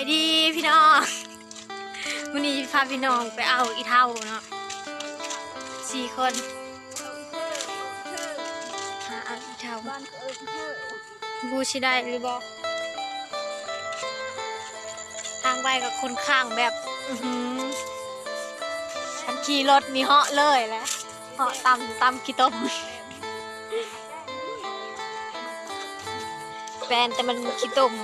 ายดีพี่น้องวันนี้พาพี่น้องไปเอาอีเท่าเนาะสี่คนหาเอาอีเท่าบูชิได้หรือบอกทางไปกับคนข้างแบบฉันขี่รถมีเหาะเลยแหละเหาะตำตำขี้ต้มแฟนแต่มันขี้ต้ม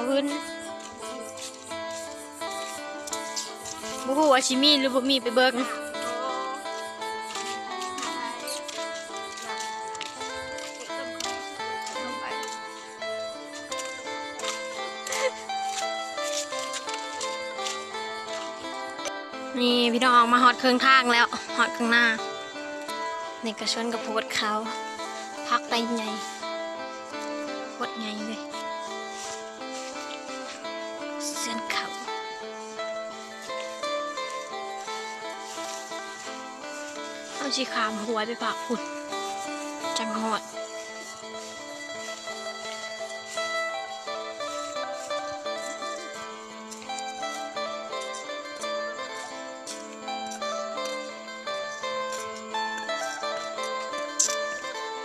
หาทาพื้นบูฮูว่าชิมีหรือบ่มีไปเบิ่งนี่พี่น้องมาฮอดเครื่องทางแล้วฮอดข้างหน้านี่กระชนกับโพดเขาพักไปไงโพดไงเลย เอาชีขามหัวไปปากพุ่นจังหอด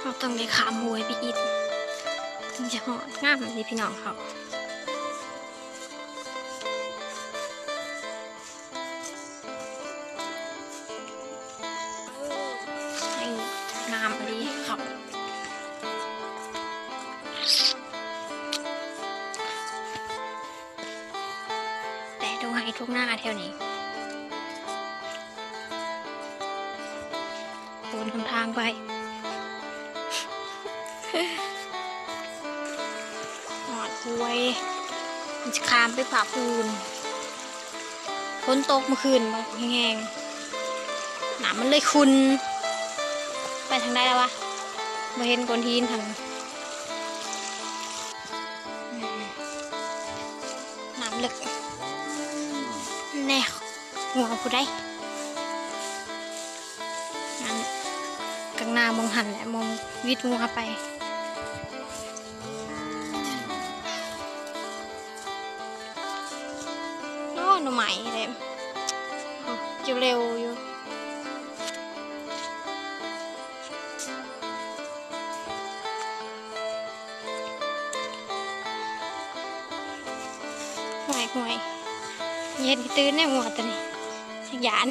เราต้องได้ขามหวยไปอีกถึงจะหอดงามเลยพี่น้องเขา หวยมันจะคามไปผ่าปูนฝนตกเมื่อคืนมาแห้งหนามันเลยคุณ ไปทางใดแล้ววะมาเห็นกนทีนทางอืมน้ำลึกแน่หัวผู้ใดงั้นกลางหน้ามองหันแหละมองวิทย์งัวไป หน่อไม้เลยเกี่ยวเร็วอยู่ห่วยห่วยเย็นตื่นในหัวตัวนี้ขยัน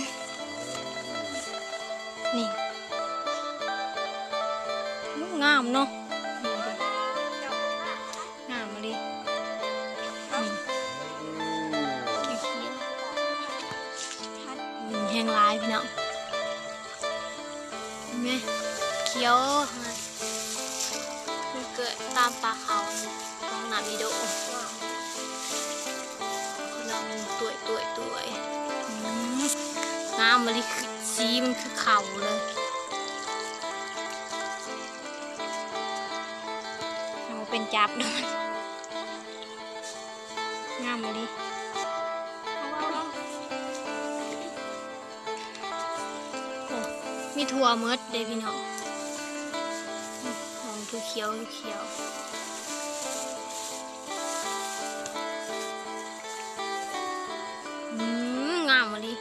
นี่งามเนาะ แห้งลายพี่น้องเห็นไหมเขียวมันเกิดตามป่าเขาของนามิโดคือเราตุยตุยตุยอืมงามมาเลยคือสีมันคือเขาเลยเอาเป็นจับด้วยงามเลย มีถั่วเมดเด้พี่น้องมหอมถั่วเขียวเขียวอืมงามมาดิ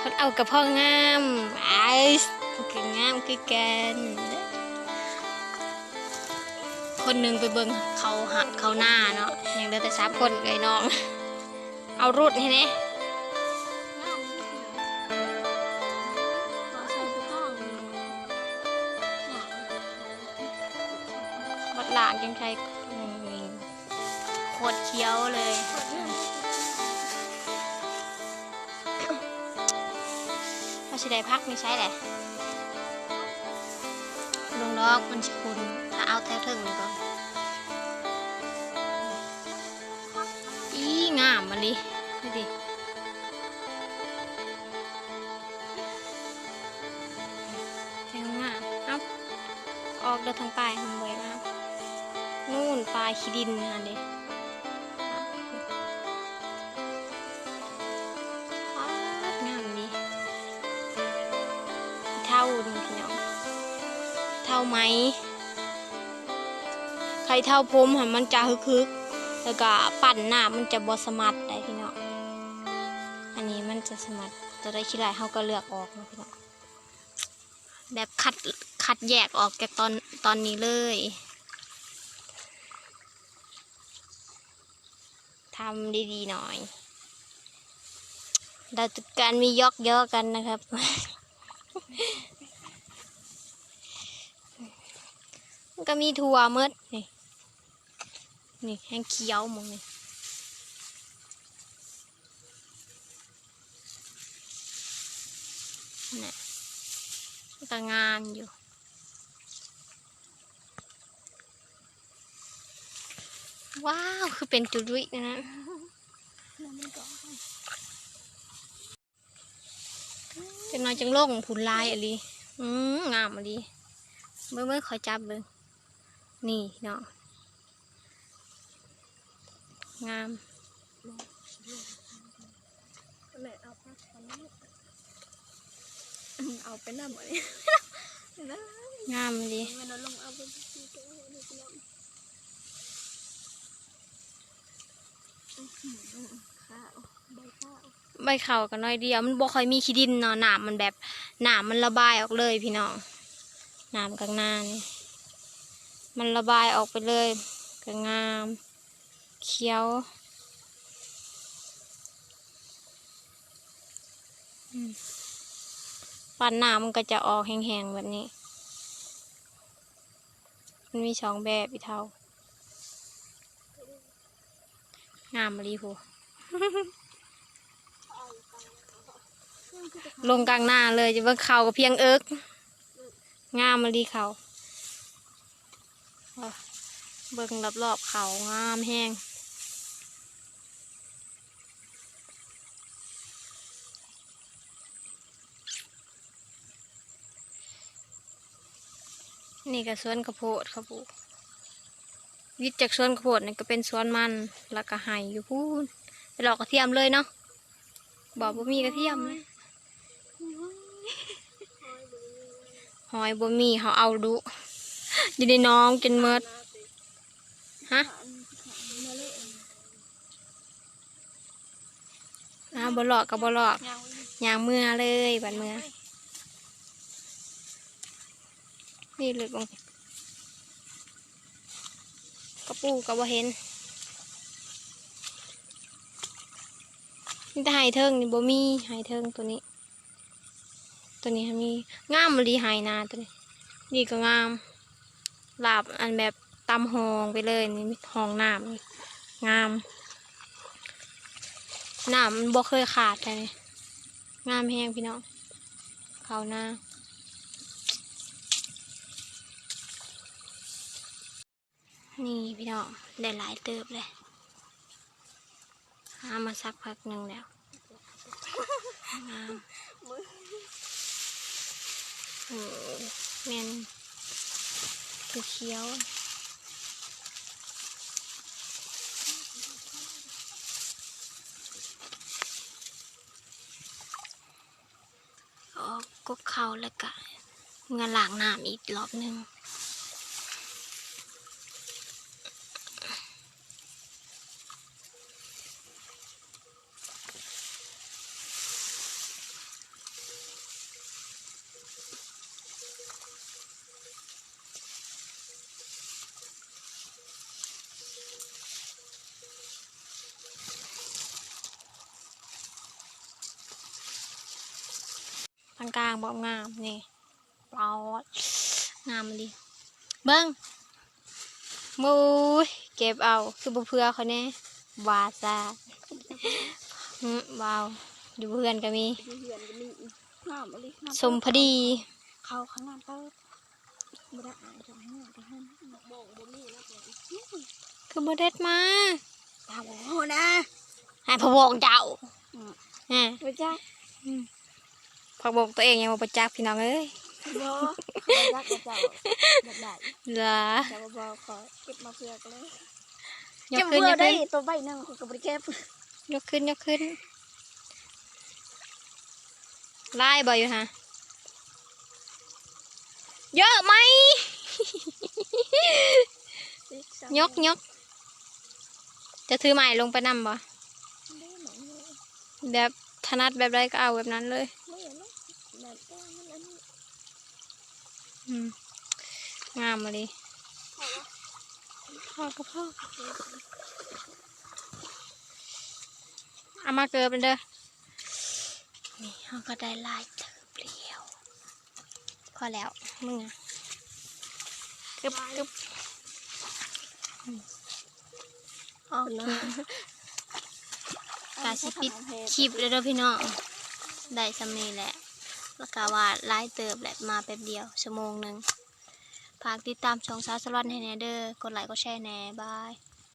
คนเอากระเพาะงามไอ้คืองามคือกันคนหนึ่งไปเบิ่งเขาหัดเขาหน้าเนาะยังเหลือแต่สามคนเลยน้อง เอารูดให้แน่วัดหลานยั งใช้โคตรเคี้ยวเลยถ้าชิได้พักไม่ใช่แหละลงดอกมันชิคุณถ้าเอาแถวถึงก่อนอีงามมาลิดูดิแทงงามเอาออกเดินทางไปลายทำไว้มาก นู่นปลายขี้ดินอันนี้ป๊าดงามดีเท่าดูพี่น้องเท่าท่าไหมไข่เท่าผมหันมันจะฮึกๆ แล้วก็ปั่นหน้ามันจะบสมัดได้พี่น้อง อันนี้มันจะสมัดจะได้ขี้ไรเขาก็เลือกออกนะพี่น้อง แบบคัดคัดแยกออกจากตอนตอนนี้เลย ทำดีๆหน่อย เราจะการมียอกย่อกันนะครับ ก็มีถั่วหมดนี่ นี่แห้งเคี้ยวมองนี่นี่มันก็งามอยู่ ว้าว คือเป็นจุดุยนะจังน้อยจังโล่งผุนลายอะลีอืมงามอะลีเมื่อเมื่อคอยจับเบิ่งนี่เนาะงามแม่เอาผ้าพันนี้เอาไปหน้าหมดเลยนะงามอะลี มันเอาลงเอาไปที่ตัวนี่ก็แล้วข้าว ใบข้าวใบเขากันน้อยเดียว มันบ่ค่อยมีขี้ดินเนาะหนามมันแบบหนามมันระบายออกเลยพี่น้องหนามกลางนานมันระบายออกไปเลยก็งาม เขียวปันหนามันก็จะออกแห้งๆแบบนี้ มันมีสองแบบอีเท่า งามรีโหลงกลางหน้าเลยจะเบิ่งเขากับเพียงเอิกงามมาดีเขาเบิ่งรอบๆเขางามแห้งนี่ก็สวนกระโพดครับปู วิทจากสวนกระโพดนี่ก็เป็นสวนมันแล้วก็ไห่อยู่พูนไปหลอกกระเทียมเลยเนาะบอกว่ามีกระเทียมเลยหอยบ่มีเขาเอาดุอยู่ในน้องจนเมดฮะอาบ่หลอกกับบ่หลอกยาวยางเมื่อเลยบัดเมื่อนี่เลยลง กระปูกระบ่เห็นนี่แต่หายเทิงนี่บ่มีหายเทิงตัวนี้ ตัวนี้มีงามมะลีหายนาตัวนี้นี่ก็งามลาบอันแบบตำหองไปเลยนี่หองน้ำงามน้ำมันบ่เคยขาดเลยงามแห้งพี่น้องเขาหน้า นี่พี่น้องได้หลายเติบเลยหามาสักพักหนึ่งแล้วงามโอ้แมนคือเขียวกกกเขาแล้วก็เงนล้างน้ำอีกรอบหนึ่ง ทางกลางบอกงามนี่ปลอดงามดีเบิ้งมูยเก็บเอาคือบ่เพื่อเขาแน่วาซาอืมว้าวอยู่เพื่อนก็มีเหือนก็มีงามอะไรงามสมพอดี เขาข้างหน้าเปิดไม่ได้อ่านทางห้างทางห้างมองบ่มีแล้วบ่คือบ่เด็ดมาตาโอ้นะให้พะวงเจ้าอืมฮะไม่ใช่ ผักบกตัวเองยังมาประจักษ์พี่น้องเอ้ยบ่เขารักกับเจ้าแบบไหนเหรอเจ้าบ่ขอเก็บมาเพื่อกันเลยยกเก็บขึ้นเพื่ยอกได้ขึ้นตัวใบหนึงก็บ่ได้เก็บยกขึ้นยกขึ้นไล่บ่อยู่ฮะเยอะไหมติ๊สองยกยกจะถือใหม่ลงไปนำบ่ได้ไหมเนี่ยแบบถนัดแบบใดก็เอาแบบนั้นเลย งามมาเลยพ่อกับพ่อเอามาเกิบเลยเด้อ นี่เขาก็ได้ลายเติบเดียว พอแล้วมึงอะกึบกึบอืมโอเคกาสิปิดคลิปเลยเด้อพี่น้อง ได้สำนีแหละ แล้วก็ว่าไล่เติบแหละมาแป๊บเดียวชั่วโมงหนึ่งฝากติดตามช่องสาวสลอนให้แน่เด้อกดไลค์กดแชร์แน่บาย